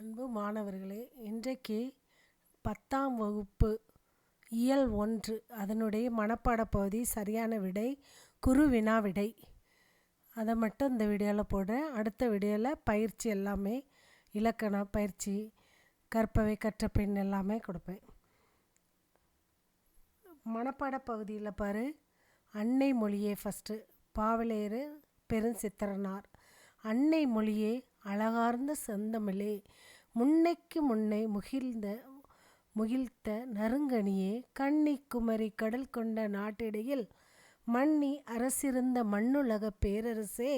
அன்பு மாணவர்களே இன்றைக்கு பத்தாம் வகுப்பு இயல் ஒன்று அதனுடைய மனப்பாட பகுதி சரியான விடை குரு வினா விடை. அதை மட்டும் இந்த வீடியோவில் போடுறேன். அடுத்த வீடியோவில் பயிற்சி எல்லாமே இலக்கண பயிற்சி கற்பவை கற்ற பெண் எல்லாமே கொடுப்பேன். மனப்பாட பகுதியில் பாரு. அன்னை மொழியே ஃபஸ்ட்டு பாவலேறு பெருஞ்சித்திரனார். அன்னை மொழியே அழகார்ந்த செந்தமிழே முன்னைக்கு முன்னை முகிழ்ந்த முகிழ்த்த நறுங்கனியே கண்ணி குமரி கடல் கொண்ட நாட்டிடையில் மன்னி அரசிருந்த மண்ணுலகப் பேரரசே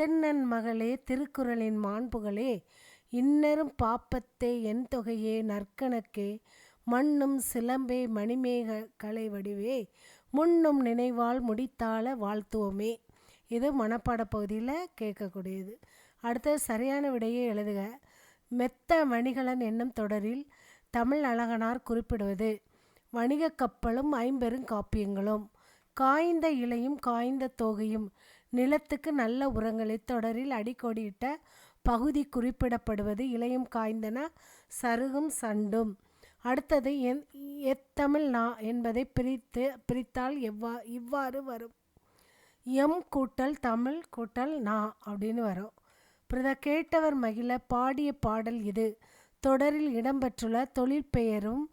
தென்னன் மகளே திருக்குறளின் மாண்புகளே இன்னரும் பாப்பத்தே என் தொகையே நற்கணக்கே மண்ணும் சிலம்பே மணிமேக கலை வடிவே முன்னும் நினைவால் முடித்தாள வாழ்த்துவோமே. இது மனப்பாட பகுதியில் கேட்கக்கூடியது. அடுத்தது சரியான விடையை எழுதுக. மெத்த மணிகலன் என்னும் தொடரில் தமிழ் அழகனார் குறிப்பிடுவது வணிக கப்பலும் ஐம்பெரும் காப்பியங்களும் காய்ந்த இலையும் காய்ந்த தோகையும் நிலத்துக்கு நல்ல உரங்களை தொடரில் அடிக்கோடியிட்ட பகுதி குறிப்பிடப்படுவது இலையும் காய்ந்தன சருகும் சண்டும். அடுத்தது என் எத்தமிழ் நா என்பதை பிரித்து பிரித்தால் எவ்வா இவ்வாறு வரும். எம் கூட்டல் தமிழ் கூட்டல் நா அப்படின்னு வரும். பிரத கேட்டவர் மகிழ பாடிய பாடல் இது. தொடரில் இடம்பெற்றுள்ள தொழில் பெயரும்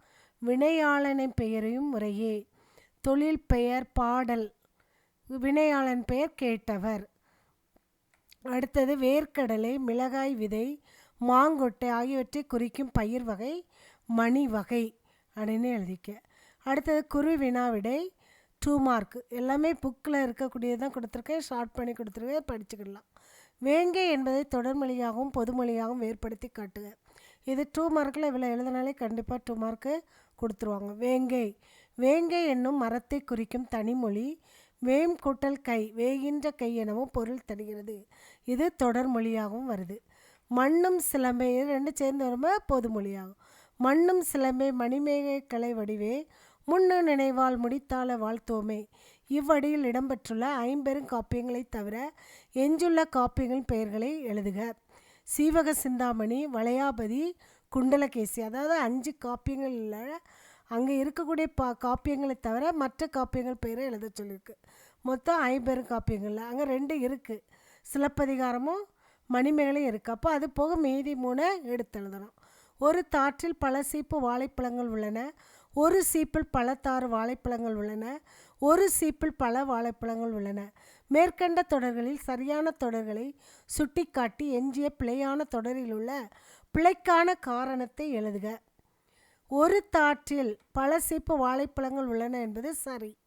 வினையாளனின் பெயரையும் முறையே. தொழில் பெயர் பாடல். வினையாளன் பெயர் கேட்டவர். அடுத்தது வேர்க்கடலை மிளகாய் விதை மாங்கொட்டை ஆகியவற்றை குறிக்கும் பயிர் வகை மணி வகை அப்படின்னு எழுதிக்க. அடுத்தது குரு வினாவிடை டூ மார்க் எல்லாமே புக்கில் இருக்கக்கூடியது தான் கொடுத்துருக்கேன். ஷார்ட் பண்ணி கொடுத்துருக்கேன். படிச்சுக்கிடலாம். வேங்கை என்பதை தொடர்மொழியாகவும் பொதுமொழியாகவும் வேறுபடுத்தி காட்டுக. இது டூ மார்க்கில் இவ்வளோ எழுதினாலே கண்டிப்பாக டூ மார்க்கு கொடுத்துருவாங்க. வேங்கை. வேங்கை என்னும் மரத்தை குறிக்கும் தனிமொழி வேம் கூட்டல் கை வேகின்ற கை எனவும் பொருள் தருகிறது. இது தொடர்மொழியாகவும் வருது. மண்ணும் சிலம்பை ரெண்டு சேர்ந்து வரும்போது பொதுமொழியாகும் மண்ணும் சிலம்பை மணிமேகை கலை வடிவே முன்னு நினைவால் முடித்தாள வாழ்த்தோமே. இவ்வடியில் இடம்பெற்றுள்ள ஐம்பெரும் காப்பியங்களை தவிர எஞ்சுள்ள காப்பியங்களின் பெயர்களை எழுதுக. சீவக சிந்தாமணி வளையாபதி குண்டலகேசி அதாவது அஞ்சு காப்பியங்கள் இல்லை அங்கே இருக்கக்கூடிய பா காப்பியங்களை தவிர மற்ற காப்பியங்கள் பெயரை எழுத சொல்லியிருக்கு. மொத்தம் ஐம்பெரும் காப்பியங்கள் அங்கே ரெண்டு இருக்குது சிலப்பதிகாரமும் மணிமேகலையும் இருக்குது அப்போ அது போக மீதி மூணை எடுத்து எழுதணும் ஒரு தாற்றில் பல சீப்பு வாழைப்பழங்கள் உள்ளன. ஒரு சீப்பில் பல வாழைப்பழங்கள் உள்ளன ஒரு சீப்பில் பல வாழைப்பழங்கள் உள்ளன. மேற்கண்ட தொடர்களில் சரியான தொடர்களை சுட்டிக்காட்டி எஞ்சிய பிழையான தொடரில் உள்ள பிழைக்கான காரணத்தை எழுதுக. ஒரு தாற்றில் பல சீப்பு வாழைப்பழங்கள் உள்ளன என்பது சரி.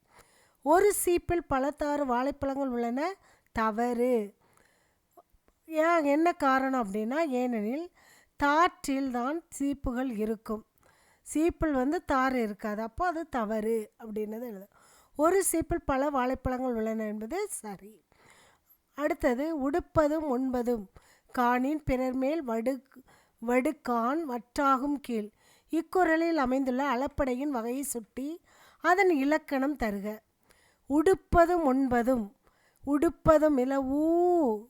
ஒரு சீப்பில் பல வாழைப்பழங்கள் உள்ளன தவறு. ஏன் என்ன காரணம் அப்படின்னா ஏனெனில் தாற்றில் தான் சீப்புகள் இருக்கும். சீப்பில் வந்து தார் இருக்காது. அப்போ அது தவறு அப்படின்னது எழுது. ஒரு சீப்பில் பல வாழைப்பழங்கள் உள்ளன என்பது சரி. அடுத்தது உடுப்பதும் உண்பதும். காணின் பிறர் மேல் வடு வடுக்கான் வற்றாகும் கீழ். இக்குறளில் அமைந்துள்ள அளப்படையின் வகையை சுட்டி அதன் இலக்கணம் தருக. உடுப்பதும் உண்பதும். உடுப்பதும் இல்லை ஊ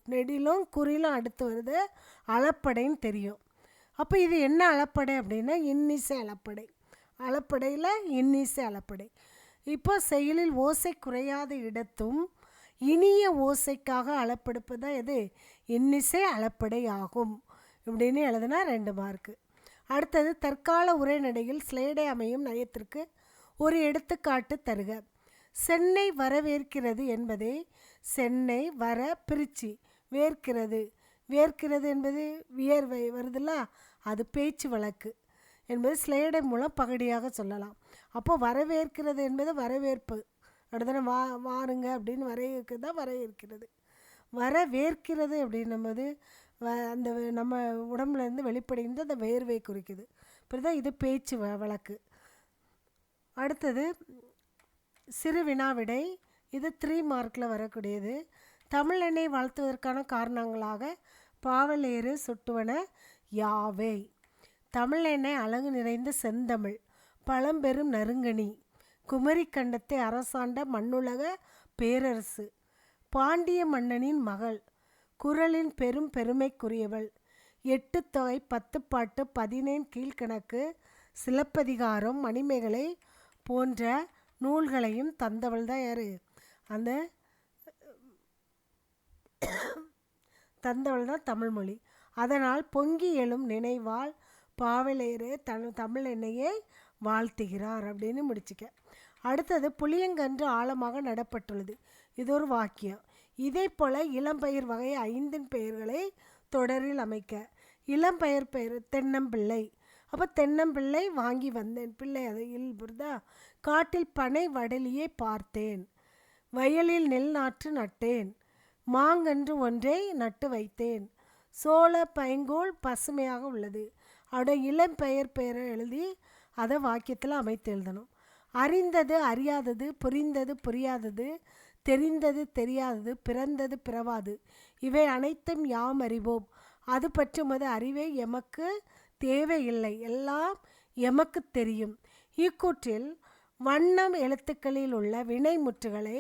நெடிலும் குறிலும் அடுத்து வருது. அளப்படைன்னு தெரியும். அப்போ இது என்ன அளப்படை அப்படின்னா இன்னிசை அளப்படை. அளப்படையில் இன்னிசை அளப்படை. இப்போ செயலில் ஓசை குறையாத இடத்தும் இனிய ஓசைக்காக அளப்பெடுப்பது எது இன்னிசை அளப்படை ஆகும். இப்படின்னு எழுதுனா ரெண்டு மார்க்கு அடுத்தது தற்கால உரைநடையில் ஸ்லேடை அமையும் நயத்திற்கு ஒரு எடுத்துக்காட்டு தருக. சென்னை வரவேற்கிறது என்பதை சென்னை வர பிரிச்சு. வேர்க்கிறது. வேர்க்கிறது என்பது வியர்வை வருதுல்ல? அது பேச்சு வழக்கு என்பது ஸ்லேடை மூலம் பகடியாக சொல்லலாம். அப்போ வரவேற்கிறது என்பது வரவேற்பு. அடுத்தன வா வாருங்க அப்படின்னு வரையிறது தான் வரவேற்கிறது வரவேற்கிறது அப்படின்னும்போது வ அந்த நம்ம உடம்புலேருந்து வெளிப்படுகின்ற அந்த வேர்வை குறிக்குது. இப்படிதான் இது பேச்சு வ வழக்கு. அடுத்தது சிறு வினாவிடை. இது த்ரீ மார்க்கில் வரக்கூடியது. தமிழ் எண்ணெய் வளர்த்துவதற்கான காரணங்களாக பாவலேறு சுட்டுவன யாவே. தமிழ் அழகு நிறைந்த செந்தமிழ் பழம்பெரும் நறுங்கணி குமரி கண்டத்தை அரசாண்ட மண்ணுலக பேரரசு பாண்டிய மன்னனின் மகள் குரலின் பெரும் பெருமைக்குரியவள் எட்டு தொகை பத்து பாட்டு பதினேழு கீழ்கணக்கு சிலப்பதிகாரம் மணிமேகலை போன்ற நூல்களையும் தந்தவள் தான் யார்? அந்த தந்தவள் தான் தமிழ்மொழி அதனால் பொங்கி எழும் நினைவால் பாவலேறு தன் தமிழ் என்னையே வாழ்த்துகிறார் அப்படின்னு முடிச்சுக்க. அடுத்தது புளியங்கன்று ஆழமாக நடப்பட்டுள்ளது. இது ஒரு வாக்கியம். இதே போல் இளம்பெயர் வகை ஐந்தின் பெயர்களை தொடரில் அமைக்க. இளம்பெயர் பெயர் தென்னம்பிள்ளை. அப்போ தென்னம்பிள்ளை வாங்கி வந்தேன். பிள்ளை அது இல் புரிதா? காட்டில் பனை வடலியை பார்த்தேன். வயலில் நெல் நாற்று நட்டேன். மாங்கன்று ஒன்றை நட்டு வைத்தேன். சோள பைங்கோல் பசுமையாக உள்ளது. அவருடைய இளம் பெயர் பெயரை எழுதி அதை வாக்கியத்தில் அமைத்து எழுதணும். அறிந்தது அறியாதது புரிந்தது புரியாதது தெரிந்தது தெரியாதது பிறந்தது பிறவாது இவை அனைத்தும் யாம் அறிவோம். அது பற்றுமது அறிவை எமக்கு தேவையில்லை எல்லாம் எமக்கு தெரியும். இக்கூற்றில் வண்ணம் எழுத்துக்களில் உள்ள வினைமுற்றுகளை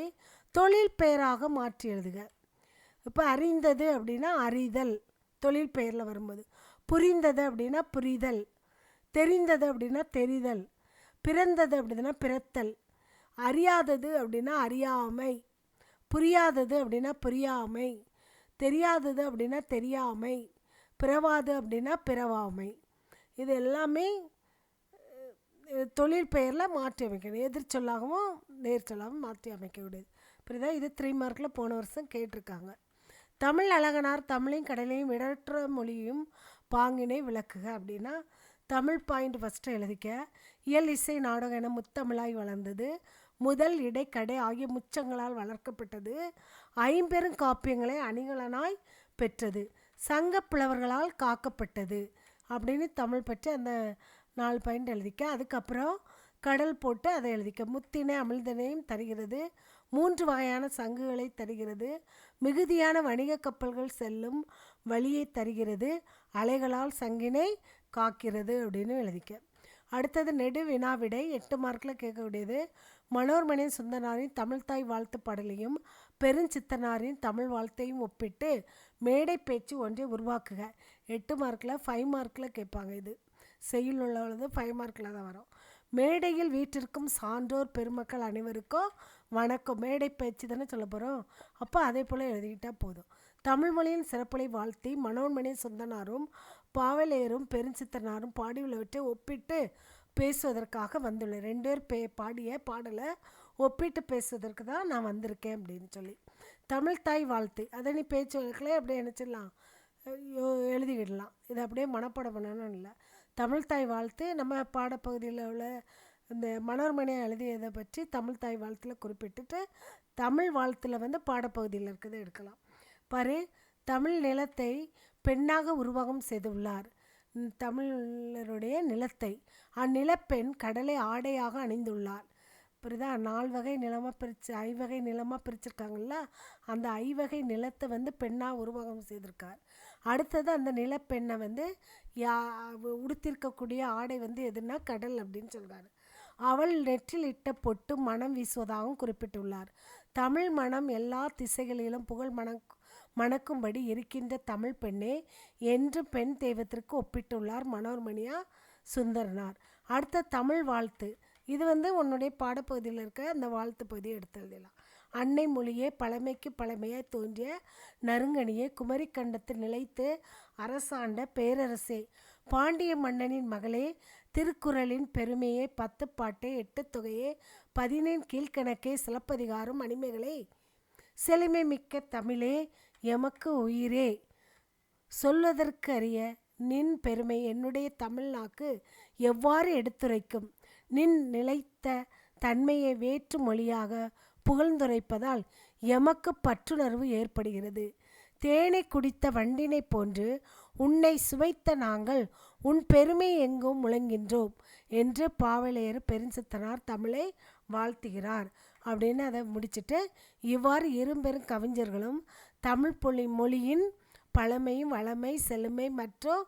தொழில் பெயராக மாற்றி எழுதுக. இப்போ அறிந்தது அப்படின்னா அறிதல். தொழில் பெயரில் வரும்போது புரிந்தது அப்படின்னா புரிதல் தெரிந்தது அப்படின்னா தெரிதல் பிறந்தது அப்படின்னா பிறத்தல் அறியாதது அப்படின்னா அறியாமை புரியாதது அப்படின்னா புரியாமை தெரியாதது அப்படின்னா தெரியாமை பிறவாது அப்படின்னா பிறவாமை. இது எல்லாமே தொழில் பெயரில் மாற்றி அமைக்கணும். எதிர்ச்சொல்லாகவும் நேர்ச்சொல்லாகவும் மாற்றி அமைக்க இப்படி தான் இது த்ரீ மார்க்கில் போன வருஷம் கேட்டிருக்காங்க. தமிழ் அழகனார் தமிழையும் கடலையும் இடற்ற மொழியும் பாங்கினை விளக்குக அப்படின்னா தமிழ் பாயிண்ட் ஃபஸ்ட்டு எழுதிக்க. இயல் இசை நாடகம் என முத்தமிழாய் வளர்ந்தது. முதல் இடைக்கடை ஆகிய முச்சங்களால் வளர்க்கப்பட்டது. ஐம்பெரும் காப்பியங்களை அணிகலனாய் பெற்றது. சங்கப் புலவர்களால் காக்கப்பட்டது அப்படின்னு தமிழ் பற்றி அந்த நாலு பாயிண்ட் எழுதிக்க. அதுக்கப்புறம் கடல் போட்டு அதை எழுதிக்க. முத்தினை அமிழ்தனையும் தருகிறது. மூன்று வகையான சங்குகளை தருகிறது. மிகுதியான வணிக கப்பல்கள் செல்லும் வழியை தருகிறது. அலைகளால் சங்கினை காக்கிறது அப்படின்னு எழுதிக்க. அடுத்தது நெடு வினாவிடை எட்டு மார்க்கில் கேட்கக்கூடியது. மனோர்மணி சுந்தனாரின் தமிழ்தாய் வாழ்த்து பாடலையும் பெருஞ்சித்தனாரின் தமிழ் வாழ்த்தையும் ஒப்பிட்டு மேடை பேச்சு ஒன்றை உருவாக்குக. எட்டு மார்க்கில் ஃபைவ் மார்க்கில் கேட்பாங்க இது. செய்யுள் உள்ளது ஃபைவ் மார்க்கில் தான் வரும். மேடையில் வீட்டிற்கும் சான்றோர் பெருமக்கள் அனைவருக்கும் வணக்கம். மேடை பேச்சு தானே சொல்ல போகிறோம் அப்போ அதே போல் எழுதிக்கிட்டால் போதும். தமிழ் மொழியின் சிறப்புலை வாழ்த்தி மனோன்மணி சுந்தனாரும் பாவலேயரும் பெருஞ்சித்தனாரும் பாடியுள்ளவற்றை ஒப்பிட்டு பேசுவதற்காக வந்துள்ளேன். ரெண்டு பேர் பே பாடிய பாடலை ஒப்பிட்டு பேசுவதற்கு தான் நான் வந்திருக்கேன் அப்படின்னு சொல்லி. தமிழ் தாய் வாழ்த்து. அதை நீ பேச்சு வழக்கில் அப்படியே நினச்சிடலாம். எழுதிக்கிடலாம் இதை அப்படியே மனப்பாடம் பண்ணணும்னு இல்லை. தமிழ்தாய் வாழ்த்து. நம்ம பாடப்பகுதியில் உள்ள இந்த மனோர்மணி எழுதியதை பற்றி தமிழ் தாய் வாழ்த்தில் குறிப்பிட்டுட்டு தமிழ் வாழ்த்தில் வந்து பாடப்பகுதியில் இருக்கிறத எடுக்கலாம். பாரு தமிழ் நிலத்தை பெண்ணாக உருவகம் செய்துள்ளார். தமிழருடைய நிலத்தை. அந்நிலப்பெண் கடலை ஆடையாக அணிந்துள்ளார். புரியுதா? நால் வகை நிலமாக பிரித்து ஐவகை நிலமாக பிரிச்சிருக்காங்கல்ல? அந்த ஐவகை நிலத்தை வந்து பெண்ணாக உருவகம் செய்திருக்கார். அடுத்தது அந்த நிலப்பெண்ணை வந்து யா உடுத்திருக்கக்கூடிய ஆடை வந்து எதுனா கடல் அப்படின்னு சொல்கிறாரு அவள் நெற்றில் இட்ட பொட்டு மனம் வீசுவதாகவும் குறிப்பிட்டுள்ளார். தமிழ் மனம் எல்லா திசைகளிலும் புகழ் மணக் மணக்கும்படி இருக்கின்ற தமிழ் பெண்ணே என்று பெண் தெய்வத்திற்கு ஒப்பிட்டுள்ளார் மனோர்மணியா சுந்தரனார். அடுத்த தமிழ் வாழ்த்து. இது வந்து உன்னுடைய பாடப்பகுதியில் இருக்க அந்த வாழ்த்து பகுதியை எடுத்து எழுதலாம். அன்னை மொழியே பழமைக்கு பழமையாய் தோன்றிய நறுங்கனியே குமரிக்கண்டத்தில் நிலைத்து அரசாண்ட பேரரசே. பாண்டிய மன்னனின் மகளே திருக்குறளின் பெருமையே பத்து பாட்டே எட்டு தொகையே பதினேழு கீழ்க்கணக்கே சிலப்பதிகாரம் மணிமேகலை செழுமை மிக்க தமிழே எமக்கு உயிரே. சொல்வதற்கு அறிய நின் பெருமை என்னுடைய தமிழ்நாக்கு எவ்வாறு எடுத்துரைக்கும்? நின் நிலைத்த தன்மையை வேற்று மொழியாக புகழ்ந்துரைப்பதால் எமக்கு பற்றுணர்வு ஏற்படுகிறது. தேனை குடித்த வண்டினை போன்று உன்னை சுவைத்த நாங்கள் உன் பெருமை எங்கும் முழங்கின்றோம் என்று பாவலையர் பெருஞ்சித்தனார் தமிழை வாழ்த்துகிறார். அப்படின்னு அதை முடிச்சுட்டு இவ்வாறு இரும்பெரும் கவிஞர்களும் தமிழ் பொழி மொழியின் பழமையும் வளமை செழுமை மற்றும்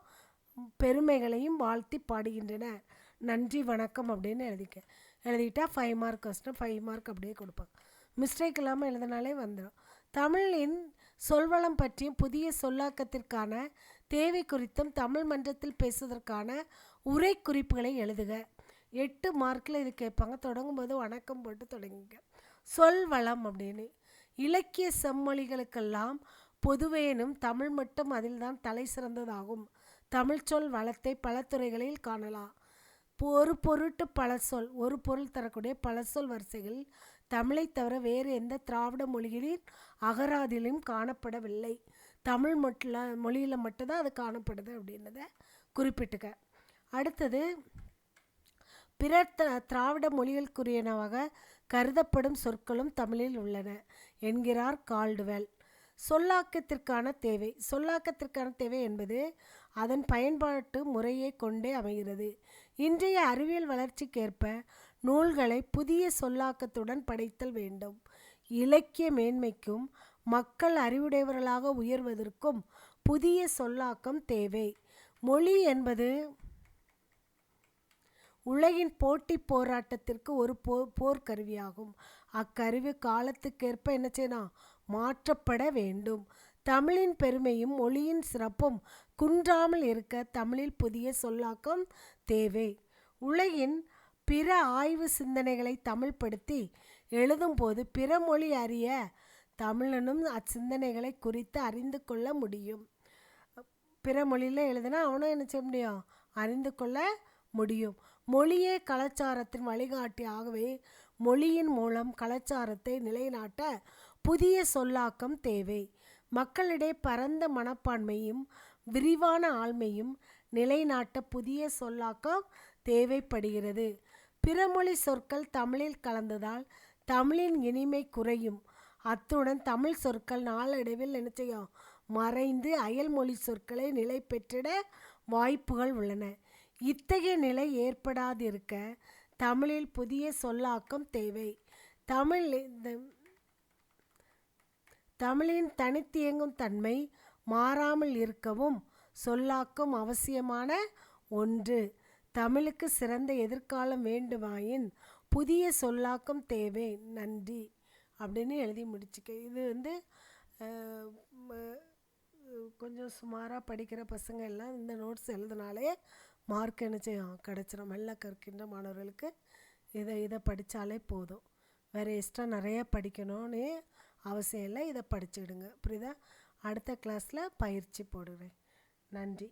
பெருமைகளையும் வாழ்த்தி பாடுகின்றனர். நன்றி வணக்கம் அப்படின்னு எழுதிக்க எழுதிட்டா five mark question five mark அப்படியே கொடுப்பாங்க. மிஸ்டேக் இல்லாமல் எழுதினாலே வந்துடும் தமிழின் சொல்வளம் பற்றியும் புதிய சொல்லாக்கத்திற்கான தேவை குறித்தும் தமிழ் மன்றத்தில் பேசுவதற்கான உரை குறிப்புகளை எழுதுக. எட்டு மார்க்கில் இது கேட்பாங்க. தொடங்கும்போது வணக்கம் போட்டு தொடங்குங்க சொல்வளம் அப்படின்னு. இலக்கிய செம்மொழிகளுக்கெல்லாம் பொதுவேனும் தமிழ் மட்டும் அதில்தான் தலை சிறந்ததாகும். தமிழ் சொல் வளத்தை பல துறைகளில் காணலாம். ஒரு பொருட்டு பல சொல் ஒரு பொருள் தரக்கூடிய பல சொல் வரிசைகள் தமிழை தவிர வேறு எந்த திராவிட மொழிகளின் அகராதிலும் காணப்படவில்லை. தமிழ் மொட்டில் மொழியில் மட்டும்தான் அது காணப்படுது அப்படின்றத குறிப்பிட்டுக்க. அடுத்தது பிற த திராவிட மொழிகளுக்குரியனவாக கருதப்படும் சொற்களும் தமிழில் உள்ளன என்கிறார் கால்டுவெல். சொல்லாக்கத்திற்கான தேவை சொல்லாக்கத்திற்கான தேவை என்பது அதன் பயன்பாட்டு முறையை கொண்டே அமைகிறது. இன்றைய அறிவியல் வளர்ச்சிக்கேற்ப நூல்களை புதிய சொல்லாக்கத்துடன் படைத்தல் வேண்டும். இலக்கிய மேன்மைக்கும் மக்கள் அறிவுடையவர்களாக உயர்வதற்கும் புதிய சொல்லாக்கம் தேவை. மொழி என்பது உலகின் போட்டி போராட்டத்திற்கு ஒரு போ போர்க்கருவியாகும். அக்கருவி காலத்துக்கேற்ப என்ன செய்யணும் மாற்றப்பட வேண்டும். தமிழின் பெருமையும் மொழியின் சிறப்பும் குன்றாமல் இருக்க தமிழில் புதிய சொல்லாக்கம் தேவை. உலகின் பிற ஆய்வு சிந்தனைகளை தமிழ்படுத்தி எழுதும்போது பிற மொழி அறிய தமிழனும் அச்சிந்தனைகளை குறித்து அறிந்து கொள்ள முடியும். பிற மொழியில் எழுதுனா அவனும் என்ன செய்ய முடியும்? அறிந்து கொள்ள முடியும். மொழியே கலாச்சாரத்தின் வழிகாட்டி ஆகவே மொழியின் மூலம் கலாச்சாரத்தை நிலைநாட்ட புதிய சொல்லாக்கம் தேவை. மக்களிடையே பரந்த மனப்பான்மையும் விரிவான ஆழ்மையும் நிலைநாட்ட புதிய சொல்லாக்கம் தேவைப்படுகிறது. பிறமொழி சொற்கள் தமிழில் கலந்ததால் தமிழின் இனிமை குறையும். அத்துடன் தமிழ் சொற்கள் நாளடைவில் என்ன செய்யும்? மறைந்து அயல்மொழி சொற்களை நிலை பெற்றிட வாய்ப்புகள் உள்ளன. இத்தகைய நிலை ஏற்படாதிருக்க தமிழில் புதிய சொல்லாக்கம் தேவை. தமிழ் இந்த தமிழின் தனித்தியங்கும் தன்மை மாறாமல் இருக்கவும் சொல்லாக்கும் அவசியமான ஒன்று. தமிழுக்கு சிறந்த எதிர்காலம் வேண்டுமாயின் புதிய சொல்லாக்கம் தேவை. நன்றி. அப்படின்னு எழுதி முடிச்சுக்க. இது வந்து கொஞ்சம் சுமாராக படிக்கிற பசங்க எல்லாம் இந்த நோட்ஸ் எழுதினாலே மார்க் என்ன செய்யும் கிடச்சிரும். மெல்ல கற்கின்ற மாணவர்களுக்கு இதை இதை படித்தாலே போதும். வேறு எக்ஸ்ட்ரா நிறைய படிக்கணும்னு அவசியம் இல்லை இதை படிச்சுடுங்க. புரியுதா? அடுத்த கிளாஸில் பயிற்சி போடுவேன். நன்றி.